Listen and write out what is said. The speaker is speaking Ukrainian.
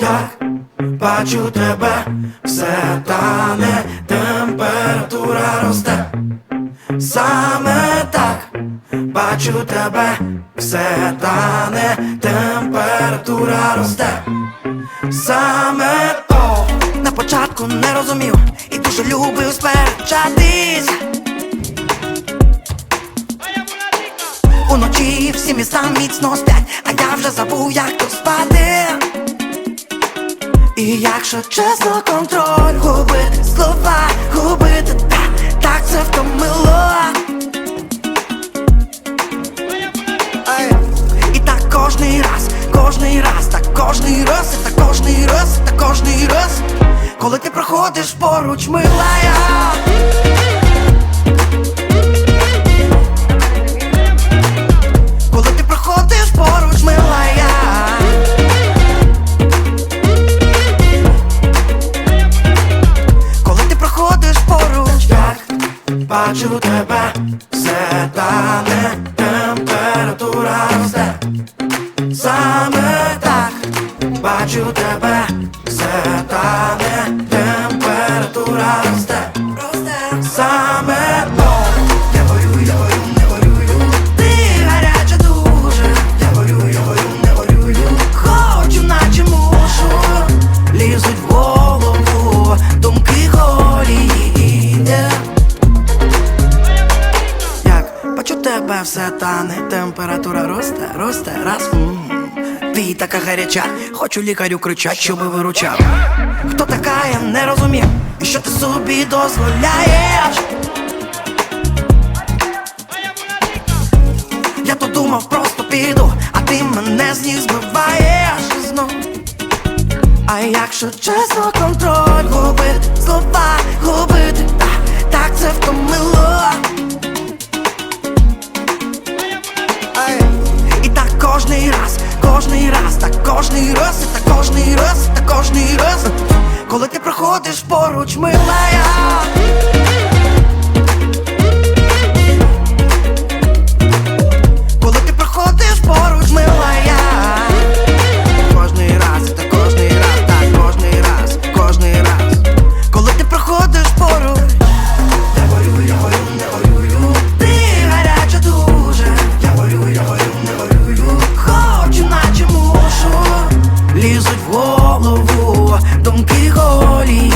як бачу тебе, все тане, температура росте. Саме так бачу тебе, все тане, температура росте. Саме то на початку не розумів і дуже любив сперечатись. Уночі всі міста міцно сплять, а я вже забув, як то спати. І якщо чесно, контроль губити слова, губити так, так це втомило. І так кожний раз, кожний раз, так кожний раз, і так кожний раз, і так кожний раз, коли ти проходиш поруч, милая. Бачу тебе, все тане, температура росте. Саме так бачу тебе, все тане, температура тебе все тане, температура росте, росте, раз. м. Ти така гаряча, хочу лікарю кричать, щоби виручав. Хто така, я не розумів, і що ти собі дозволяєш? Я то думав, просто піду, а ти мене з ніг збиваєш знов. А якщо чесно, контроль проходиш поруч, милая. голову, думки голі.